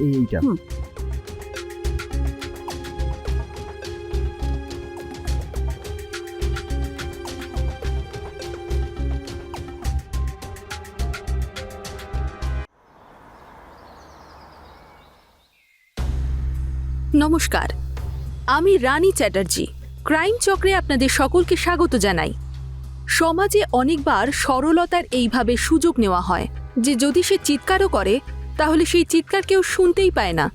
এইটা। নমস্কার। আমি রানী চ্যাটার্জি। ক্রাইম চক্রে আপনাদের সকলকে স্বাগত জানাই। সমাজে অনেকবার সরলতার এইভাবে সুযোগ নেওয়া হয় যে যদি সে চিৎকারও করে তাহলে সেই চিৎকার কেউ শুনতেই পায় না।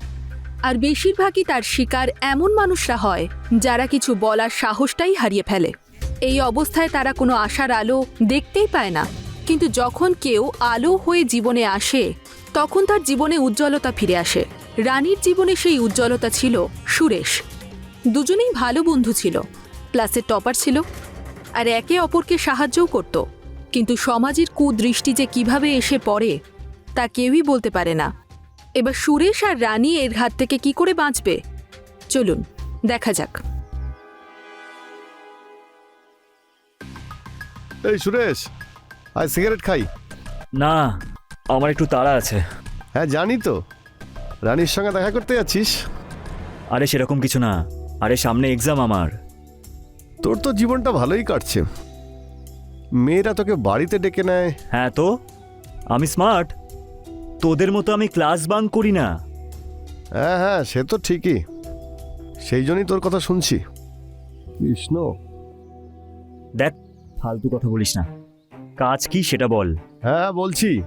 আর বেশিরভাগই তার শিকার এমন মানুষরা হয়, যারা কিছু বলার সাহসটাই হারিয়ে ফেলে। এই অবস্থায় তারা কোনো আশার আলো দেখতেই পায় না। কিন্তু যখন কেউ আলো হয়ে জীবনে আসে, তখন তার জীবনে উজ্জ্বলতা ফিরে আসে। রানীর জীবনে সেই উজ্জ্বলতা ছিল সুরেশ। দুজনেই ভালো বন্ধু ছিল, ক্লাসের টপার ছিল, আর একে অপরকে সাহায্যও করত। কিন্তু সমাজের কুদৃষ্টি যে কীভাবে এসে পড়ে তা কেউই বলতে পারে না। এবার সুরেশ আর রানী এর হাত থেকে কি করে বাঁচবে? চলুন দেখা যাক। এই সুরেশ আজ সিগারেট খাই? না আমার একটু তাড়া আছে। হ্যাঁ জানি তো। রানীর সঙ্গে দেখা করতে যাচ্ছিস? আরে সেরকম কিছু না। আরে সামনে এক্সাম আমার। তোর তো জীবনটা ভালোই কাটছে। মেয়েরা তোকে বাড়িতে ডেকে নেয়। হ্যাঁ তো? আমি স্মার্ট তোদের মতো আমি ক্লাস বাং করি না। হ্যাঁ হ্যাঁ সে তো ঠিকই। সেই জন্যই তোর কথা শুনছি। কৃষ্ণ? দেখ ফালতু কথা বলিস না। কাজ কি সেটা বল। হ্যাঁ বলছি।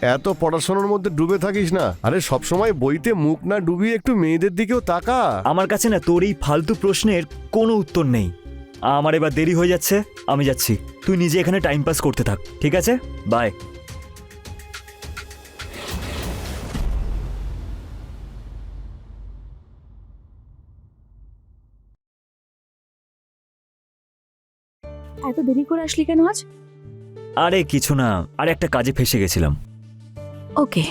এত পড়াশোনার মধ্যে ডুবে থাকিস না। আরে সবসময় বইতে মুখ না ডুবিয়ে একটু মেয়েদের দিকেও তাকা। আমার কাছে না তোর এই ফালতু প্রশ্নের কোনো উত্তর নেই। আমার এবার দেরি হয়ে যাচ্ছে আমি যাচ্ছি। তুই নিজে এখানে টাইম পাস করতে থাক ঠিক আছে? বাই এত দেরি করে আসলি কেন আজ? আরে কিছু না। আর একটা কাজে ফেসে গেছিলাম। ওকে।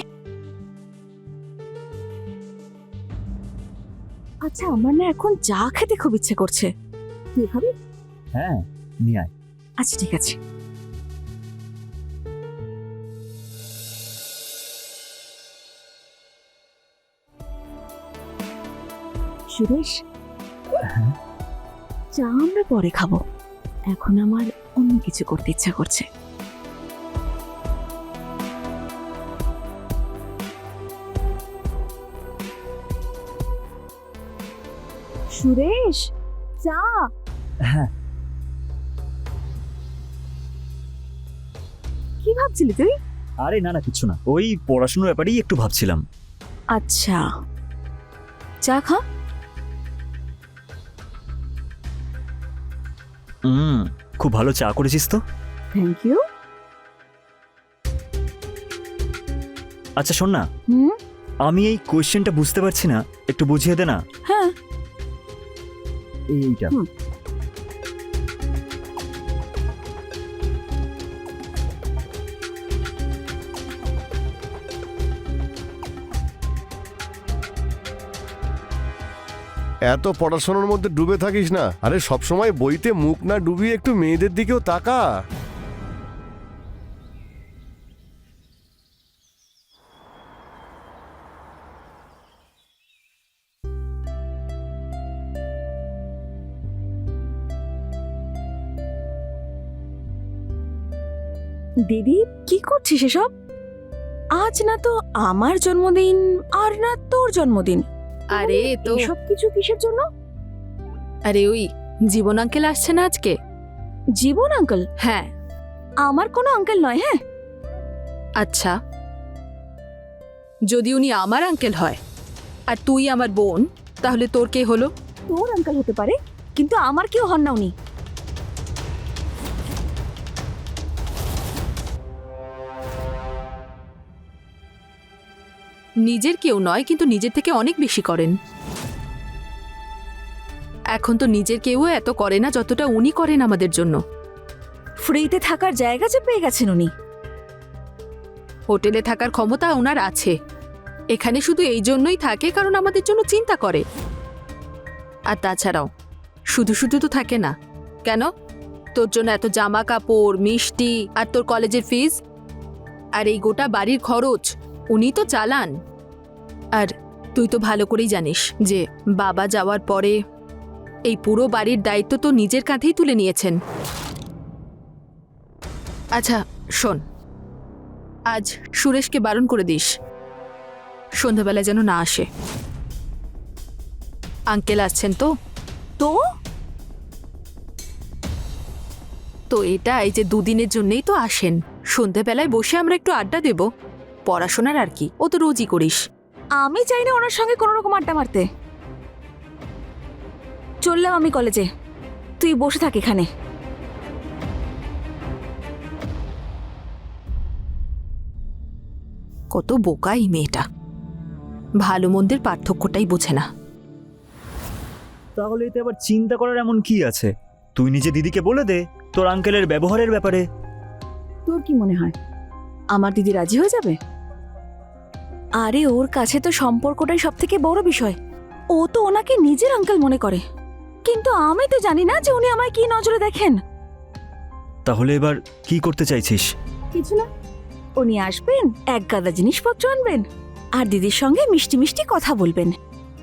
আচ্ছা আমার না এখন চা খেতে খুব ইচ্ছে করছে। তুই খাবি? হ্যাঁ নিয়ে আয়। আচ্ছা ঠিক আছে। সুরেশ চা আমরা পরে খাব। এখন আমার অন্য কিছু করতে ইচ্ছা করছে। সুরেশ চা হ্যাঁ। কি ভাবছিলি তুই? আরে না না কিছু না। ওই পড়াশোনার ব্যাপারেই একটু ভাবছিলাম। আচ্ছা। চা খা। হুম খুব ভালো চা করেছিস তো। থ্যাংক ইউ আচ্ছা শোন না। হুম? আমি এই কোয়েশ্চেনটা বুঝতে পারছি না একটু বুঝিয়ে দে না। হ্যাঁ। এইটা। এত পড়াশোনার মধ্যে ডুবে থাকিস না। আরে, সবসময় বইতে মুখ না ডুবিয়ে একটু মেয়েদের দিকেও তাকা। দিদি, কি করছিস এসব? আজ না তো আমার জন্মদিন, আর না তোর জন্মদিন। আরে তো সব কিছু কিসের জন্য? আরে ওই জীবন আঙ্কেল আসছে না আজকে? জীবন আঙ্কেল? হ্যাঁ। আমার কোনো আঙ্কেল নয় হ্যাঁ? আচ্ছা। যদি উনি আমার আঙ্কেল হয় আর তুই আমার বোন তাহলে তোর কে হলো? তোর আঙ্কেল হতে পারে কিন্তু আমার কেউ হন না উনি। নিজের কেউ নয় কিন্তু নিজের থেকে অনেক বেশি করেন। এখন তো নিজের কেউ এত করে না যতটা উনি করেন আমাদের জন্য। ফ্রিতে থাকার জায়গা যে পেয়ে গেছেন উনি। হোটেলে থাকার ক্ষমতা ওনার আছে। এখানে শুধু এই জন্যই থাকে কারণ আমাদের জন্য চিন্তা করে। আর তাছাড়াও শুধু শুধু তো থাকে না। কেন? তোর জন্য এত জামা কাপড় মিষ্টি আর তোর কলেজের ফিস আর এই গোটা বাড়ির খরচ উনি তো চালান। আর তুই তো ভালো করেই জানিস যে বাবা যাওয়ার পরে এই পুরো বাড়ির দায়িত্ব তো নিজের কাঁধেই তুলে নিয়েছেন। আচ্ছা শোন। আজ সুরেশকে বারণ করে দিস। সন্ধ্যাবেলায় যেন না আসে। আঙ্কেল আসছেন তো? তো? তো এটা এই যে দুদিনের জন্যই তো আসেন। সন্ধ্যাবেলায় বসে আমরা একটু আড্ডা দেব। পড়াশোনার আর কি ও তো রোজই করিস। আমি চাই না ওনার সঙ্গে কোনো রকম আড্ডা মারতে। চললাম আমি কলেজে। তুই বসে থাক এখানে। কত বোকা এই মেয়েটা। ভালো মন্দের পার্থক্যটাই বোঝে না। তাহলে এতে আবার চিন্তা করার এমন কি আছে? তুই নিজে দিদিকে বলে দে তোর আঙ্কেলের ব্যবহারের ব্যাপারে। তোর কি মনে হয়? আমার দিদি রাজি হয়ে যাবে? আরে ওর কাছে তো সম্পর্কটাই সব থেকে বড় বিষয়। ও তো ওনাকে নিজের আঙ্কেল মনে করে। কিন্তু আমি তো জানি না যে উনি আমায় কি নজরে দেখেন। তাহলে এবার কি করতে চাইছিস? কিছু না। উনি আসবেন এক গাদা জিনিসপত্র আনবেন আর দিদির সঙ্গে মিষ্টি মিষ্টি কথা বলবেন।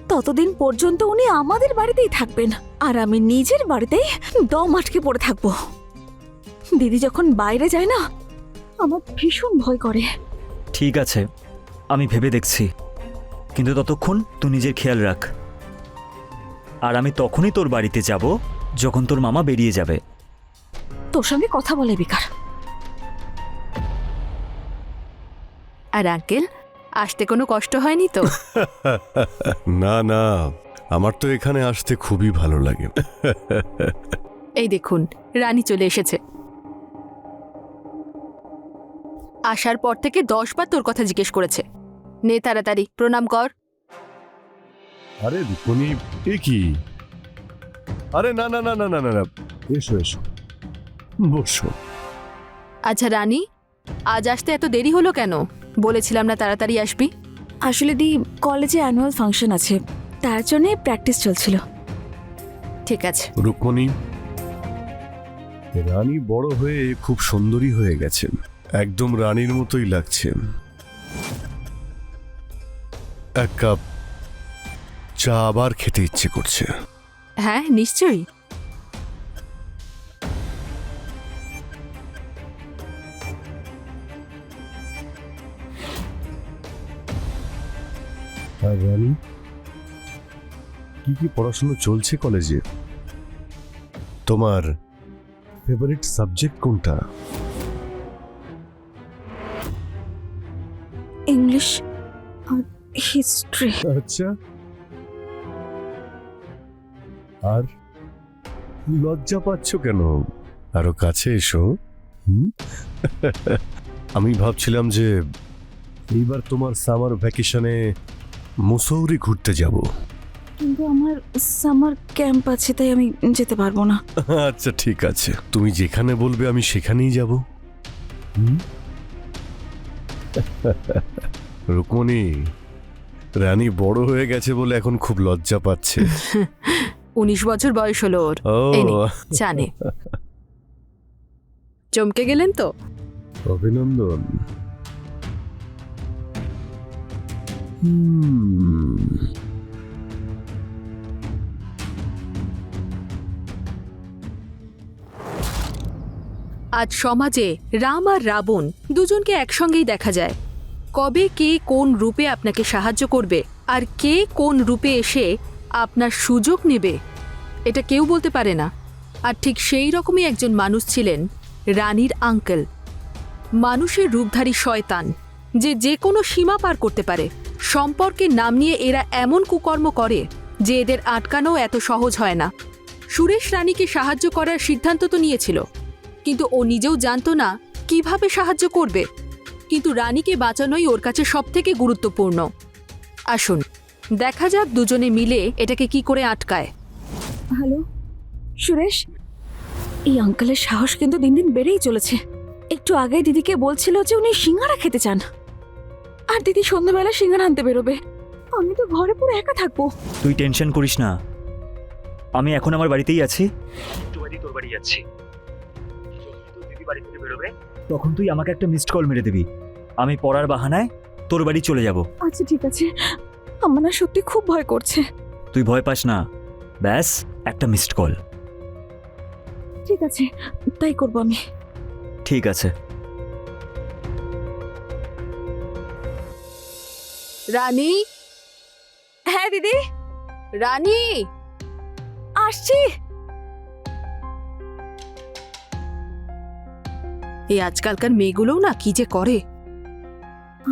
ততদিন পর্যন্ত উনি আমাদের বাড়িতেই থাকবেন আর আমি নিজের বাড়িতেই দম আটকে পড়ে থাকব। দিদি যখন বাইরে যায় না আমার ভীষণ ভয় করে। ঠিক আছে। আমি ভেবে দেখছি। কিন্তু ততক্ষণ তুই নিজের খেয়াল রাখ। আর আমি তখনই তোর বাড়িতে যাব যখন তোর মামা বেরিয়ে যাবে। তোর সঙ্গে কথা বলে বেকার। আর আঙ্কেল আসতে কোনো কষ্ট হয়নি তো? না না আমার তো এখানে আসতে খুবই ভালো লাগে। এই দেখুন রানী চলে এসেছে। আসার পর থেকে দশ বার তোর কথা জিজ্ঞেস করেছে। নে তাড়াতাড়ি প্রণাম কর। আরে রুকনি এ কি? আরে না না না না না না না এসো এসো। বসো। আচ্ছা রানী আজ আসতে এত দেরি হলো কেন? বলেছিলাম না তাড়াতাড়ি আসবি। আসলে দি কলেজে অ্যানুয়াল ফাংশন আছে তার জন্যে প্র্যাকটিস চলছিল। ঠিক আছে। রুকমণি রানী বড় হয়ে খুব সুন্দরী হয়ে গেছেন। একদম রানীর মতোই লাগছে। এক কাপ চা আবার খেতে ইচ্ছে করছে। হ্যাঁ নিশ্চয়ই। আর কি কি পড়াশোনা চলছে কলেজে? তোমার ফেভারিট সাবজেক্ট কোনটা? ইংলিশ আর হিস্ট্রি আচ্ছা। আর লজ্জা পাচ্ছ কেন? আরও কাছে এসো? আমি ভাবছিলাম যে এইবার তোমার সামার ভ্যাকেশনে মুসৌরি ঘুরতে যাব। কিন্তু আমার সামার ক্যাম্প আছে তাই আমি যেতে পারব না। আচ্ছা ঠিক আছে। তুমি যেখানে বলবে আমি সেখানেই যাব? রুকমণি রানী বড় হয়ে গেছে বলে এখন খুব লজ্জা পাচ্ছে। উনিশ বছর বয়স হলো ওর। ও। এই নে। জানে। চমকে গেলেন তো? অভিনন্দন। হুম, আজ সমাজে রাম আর রাবণ দুজনকে একসঙ্গেই দেখা যায়। কবে কে কোন রূপে আপনাকে সাহায্য করবে আর কে কোন রূপে এসে আপনার সুযোগ নেবে, এটা কেউ বলতে পারে না। আর ঠিক সেই রকমই একজন মানুষ ছিলেন রানীর আঙ্কেল। মানুষের রূপধারী শয়তান, যে যে কোনো সীমা পার করতে পারে। সম্পর্কের নাম নিয়ে এরা এমন কুকর্ম করে যে এদের আটকানো এত সহজ হয় না। সুরেশ রানীকে সাহায্য করার সিদ্ধান্ত তো নিয়েছিল, কিন্তু ও নিজেও জানতো না কীভাবে সাহায্য করবে। কিন্তু রানীকে বাঁচানোই ওর কাছে সবথেকে গুরুত্বপূর্ণ। আসুন দেখা যাক দুজনে মিলে এটাকে কি করে আটকায়। হ্যালো সুরেশ? এই আঙ্কেলের সাহস কিন্তু দিন দিন বেড়েই চলেছে। একটু আগে দিদিকে বলছিল যে উনি সিঙ্গারা খেতে চান। আর দিদি সন্ধ্যাবেলা সিঙ্গারা আনতে বেরোবে। আমি তো ঘরে পুরো একা থাকব। তুই টেনশন করিস না। আমি এখন আমার বাড়িতেই আছি। একটু তোর বাড়ি যাচ্ছি। দিদি বাড়ি থেকে বেরোবে? তখন তুই আমাকে একটা মিসড কল মেরে দিবি। আমি পড়ার বাহানায় তোর বাড়ি চলে যাব। আচ্ছা ঠিক আছে। আমার না সত্যি খুব ভয় করছে। তুই ভয় পাস না। ব্যাস একটা মিসড কল ঠিক আছে তাই করব আমি। ঠিক আছে। রানী? হ্যাঁ দিদি। রানী? আসছি। এই আজকালকার মেয়েগুলোও না কি যে করে?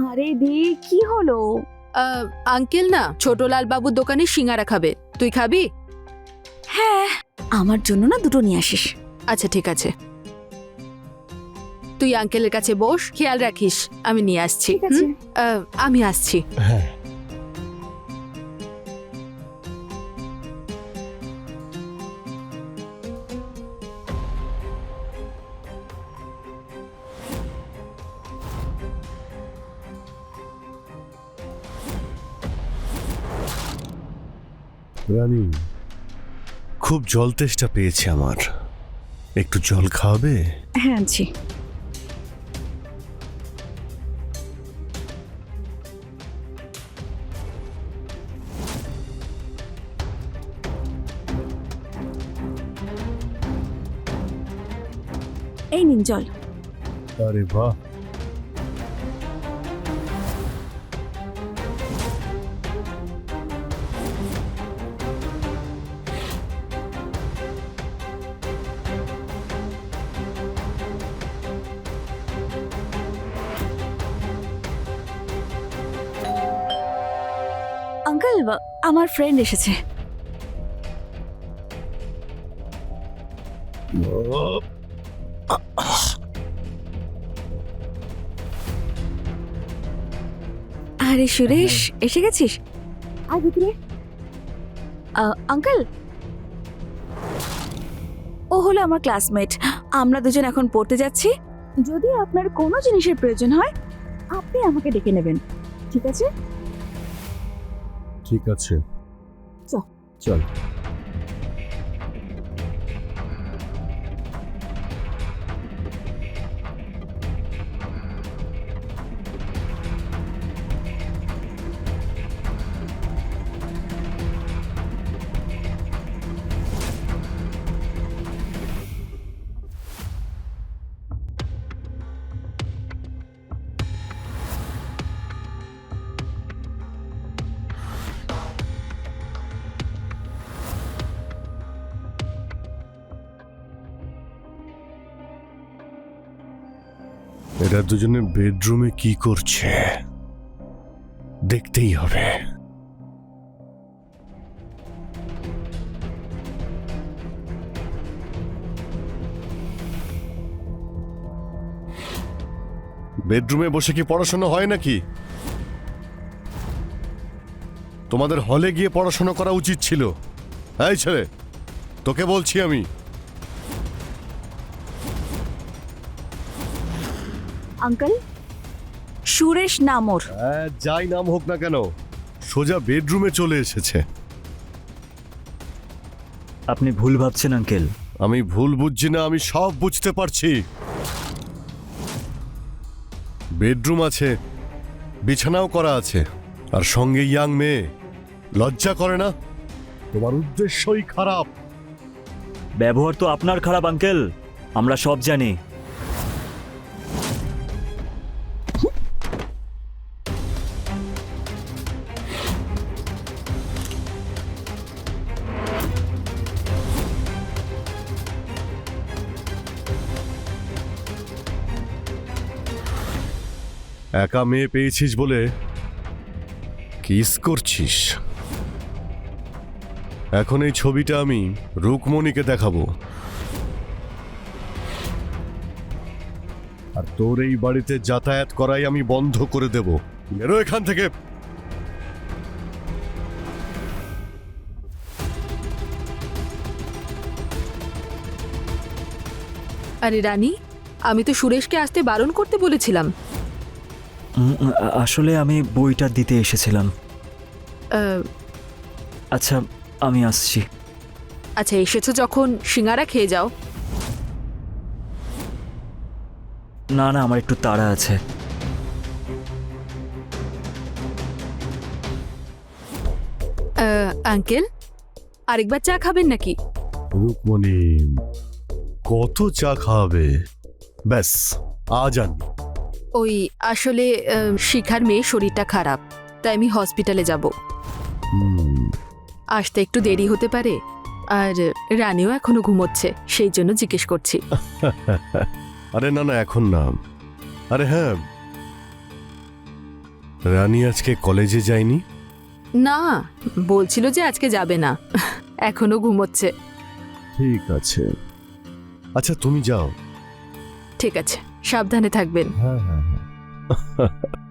আরে দি কি হলো? আঙ্কেল না ছোটলাল বাবুর দোকানে সিঙ্গারা খাবে। তুই খাবি? হ্যাঁ আমার জন্য না দুটো নিয়ে আসিস। আচ্ছা ঠিক আছে। তুই আঙ্কেলের কাছে বস খেয়াল রাখিস। আমি নিয়ে আসছি ঠিক আছে। হুম? আহ, আমি আসছি। হ্যাঁ। রানী। খুব জল তেষ্টা পেয়েছে আমার। একটু জল খাওয়াবে? হ্যাঁ আনছি। এই নিন জল। আরে বাহ। আমার ফ্রেন্ড এসেছে। আরে সুরেশ এসে গেছিস? ভিতরে? আঙ্কেল ও হলো আমার ক্লাসমেট আমরা দুজন এখন পড়তে যাচ্ছি। যদি আপনার কোনো জিনিসের প্রয়োজন হয় আপনি আমাকে ডেকে নেবেন। ঠিক আছে? ঠিক আছে চল। চল এরা দুজনে বেডরুমে কি করছে? দেখতেই হবে। বেডরুমে বসে কি পড়াশোনা হয় নাকি? তোমাদের হলে গিয়ে পড়াশোনা করা উচিত ছিল। এই ছেলে, তোকে বলছি আমি। আঙ্কেল সুরেশ নামর। হ্যাঁ যাই নাম হোক না কেন সোজা বেডরুমে চলে এসেছে। আপনি ভুল ভাবছেন আঙ্কেল আমি ভুল বুঝছি না আমি সব বুঝতে পারছি। বেডরুম আছে বিছানাও করা আছে আর সঙ্গে ইয়াং মেয়ে। লজ্জা করে না? তোমার উদ্দেশ্যই খারাপ। ব্যবহার তো আপনার খারাপ আঙ্কেল আমরা সব জানি। একা মেয়ে পেয়েছিস বলে কিস করছিস? এখন এই ছবিটা আমি রুকমণিকে দেখাবো। আর তোর এই বাড়িতে যাতায়াত করাই আমি বন্ধ করে দেব। বেরো এখান থেকে। আরে রানী, আমি তো সুরেশকে আসতে বারণ করতে বলেছিলাম। আসলে আমি বইটা দিতে এসেছিলাম। আচ্ছা আমি আসছি। আচ্ছা এসেছ যখন সিঙ্গারা খেয়ে যাও। না না আমার একটু তাড়া আছে। আঙ্কেল আরেকবার চা খাবেন নাকি? রুকমণি কত চা খাওয়াবে? ব্যাস আজ আন ওই আসলে আহ, শিখার মেয়ে শরীরটা খারাপ তাই আমি হসপিটালে যাব। আসতে একটু দেরি হতে পারে আর রানীও এখনও ঘুমোচ্ছে সেই জন্য জিজ্ঞেস করছি। আরে না না এখন না। আরে হ্যাঁ রানী আজকে কলেজে যায়নি? না বলছিল যে আজকে যাবে না এখনও ঘুমোচ্ছে। ঠিক আছে। আচ্ছা তুমি যাও। ঠিক আছে। সাবধানে থাকবেন। হ্যাঁ হ্যাঁ আঙ্কেল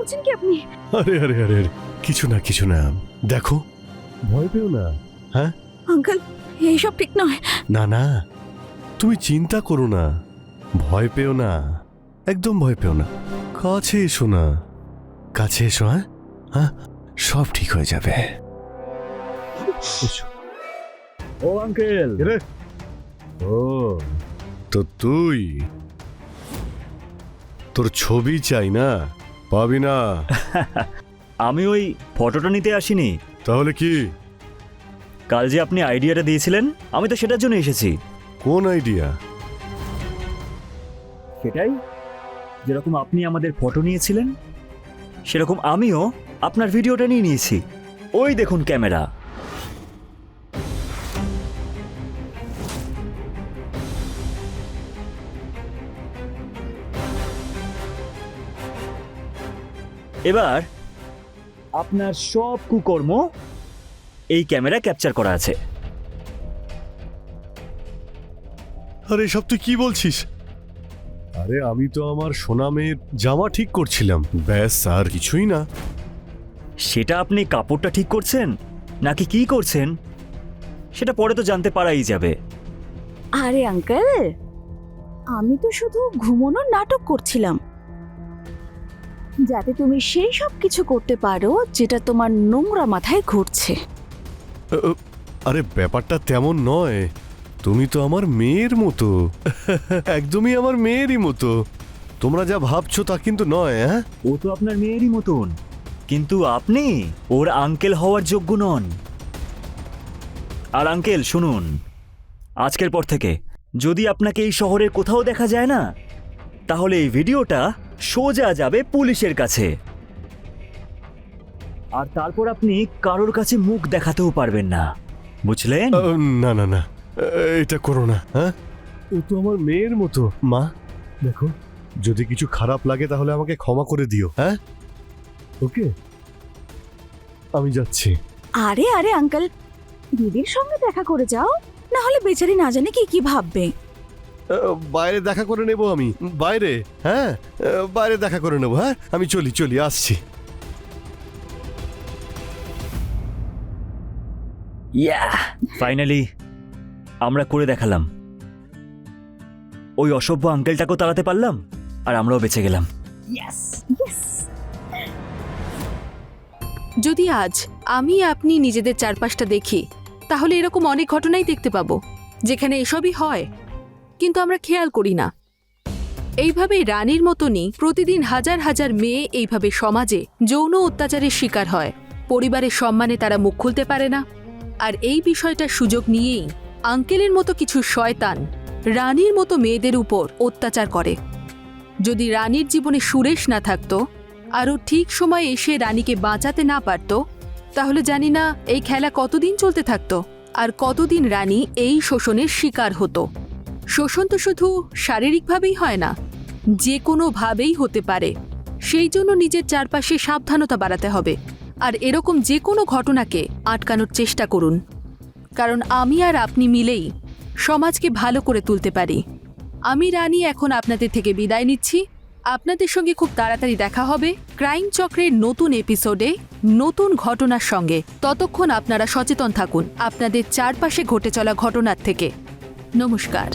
করছেন কি আপনি? আরে আরে আরে আরে, কিছু না কিছু না। দেখো। ভয় পেও না। হ্যাঁ? আঙ্কেল এইসব ঠিক নয়। না না তুমি চিন্তা করো না। ভয় পেও না। একদম ভয় পেও না। কাছে এসো না। কাছে এসো হ্যাঁ? হ্যাঁ? সব ঠিক হয়ে যাবে। ও আঙ্কেল। এরে ও। তো তুই? তোর ছবি চাই না? পাবি না। আমি ওই ফটোটা নিতে আসিনি। তাহলে কি? কাল যে আপনি আইডিয়াটা দিয়েছিলেন আমি তো সেটার জন্য এসেছি। কোন আইডিয়া? সেটাই যেরকম আপনি আমাদের ফটো নিয়েছিলেন সেরকম আমিও আপনার ভিডিওটা নিয়ে নিয়েছি। ওই দেখুন ক্যামেরা। এবার আপনার সব কুকর্ম এই ক্যামেরা ক্যাপচার করা আছে। আরে সব তুই কি বলছিস? আরে আমি তো আমার সোনা মেয়ের জামা ঠিক করছিলাম। ব্যাস আর কিছুই না। সেটা আপনি কাপড়টা ঠিক করছেন নাকি কি করছেন? সেটা পরে তো জানতে পারাই যাবে। আরে আঙ্কেল আমি তো শুধু ঘুমোনোর নাটক করছিলাম। যাতে তুমি সেই সব কিছু করতে পারো যেটা তোমার নোংরা মাথায় ঘুরছে। আরে ব্যাপারটা তেমন নয়। তুমি তো আমার মেয়ের মতো। একদমই আমার মেয়েরই মতো। তোমরা যা ভাবছ তা কিন্তু নয় হ্যাঁ ও তো আপনার মেয়েরই মতন। কিন্তু আপনি ওর আঙ্কেল হওয়ার যোগ্য নন। আর আঙ্কেল শুনুন আজকের পর থেকে যদি আপনাকে এই শহরের কোথাও দেখা যায় না তাহলে এই ভিডিওটা সোজা যাবে পুলিশের কাছে। আর তারপর আপনি কারোর কাছে মুখ দেখাতেও পারবেন না। বুঝলেন? না না না। এটা করো না হ্যাঁ? ও তো আমার মেয়ের মতো। মা দেখো যদি কিছু খারাপ লাগে তাহলে আমাকে ক্ষমা করে দিও হ্যাঁ? ওকে? আমি যাচ্ছি। আরে আরে আঙ্কেল দিদির সঙ্গে দেখা করে যাও। না হলে বেচারি না জানে কি কি ভাববে। বাইরে দেখা করে নেব আমি। বাইরে? হ্যাঁ? বাইরে দেখা করে নেব হ্যাঁ? আমি চলি চলি আসছি। ইয়া ফাইনালি আমরা করে দেখালাম। ওই অসভ্য আঙ্কেলটাকেও তাড়াতে পারলাম আর আমরাও বেঁচে গেলাম। ইয়েস যদি আজ আমি আপনি নিজেদের চারপাশটা দেখি তাহলে এরকম অনেক ঘটনাই দেখতে পাবো যেখানে এসবই হয়। কিন্তু আমরা খেয়াল করি না। এইভাবে রানীর মতনই প্রতিদিন হাজার হাজার মেয়ে এইভাবে সমাজে যৌন অত্যাচারের শিকার হয়। পরিবারের সম্মানে তারা মুখ খুলতে পারে না। আর এই বিষয়টার সুযোগ নিয়েই আঙ্কেলের মতো কিছু শয়তান রানীর মতো মেয়েদের উপর অত্যাচার করে। যদি রানীর জীবনে সুরেশ না থাকতো, আরও ঠিক সময়ে এসে রানীকে বাঁচাতে না পারত, তাহলে জানি না এই খেলা কতদিন চলতে থাকতো আর কতদিন রানী এই শোষণের শিকার হতো। শোষণ তো শুধু শারীরিকভাবেই হয় না, যে কোনোভাবেই হতে পারে। সেই জন্য নিজের চারপাশে সাবধানতা বাড়াতে হবে আর এরকম যে কোনো ঘটনাকে আটকানোর চেষ্টা করুন। কারণ আমি আর আপনি মিলেই সমাজকে ভালো করে তুলতে পারি। আমি রানী এখন আপনাদের থেকে বিদায় নিচ্ছি। আপনাদের সঙ্গে খুব তাড়াতাড়ি দেখা হবে ক্রাইম চক্রের নতুন এপিসোডে নতুন ঘটনার সঙ্গে। ততক্ষণ আপনারা সচেতন থাকুন, আপনাদের চারপাশে ঘটে চলা ঘটনার থেকে। নমস্কার।